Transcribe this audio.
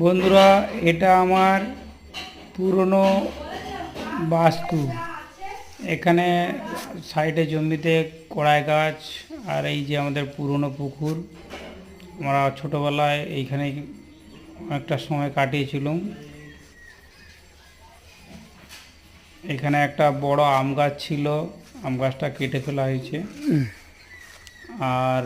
বন্ধুরা, এটা আমার পুরনো বাস্তু। এখানে সাইডে জমিতে কড়াই গাছ আর এই যে আমাদের পুরনো পুকুর। আমরা ছোটোবেলায় এইখানে অনেকটা সময় কাটিয়েছিলাম। এখানে একটা বড় আম গাছ ছিল, আম গাছটা কেটে ফেলা হয়েছে। আর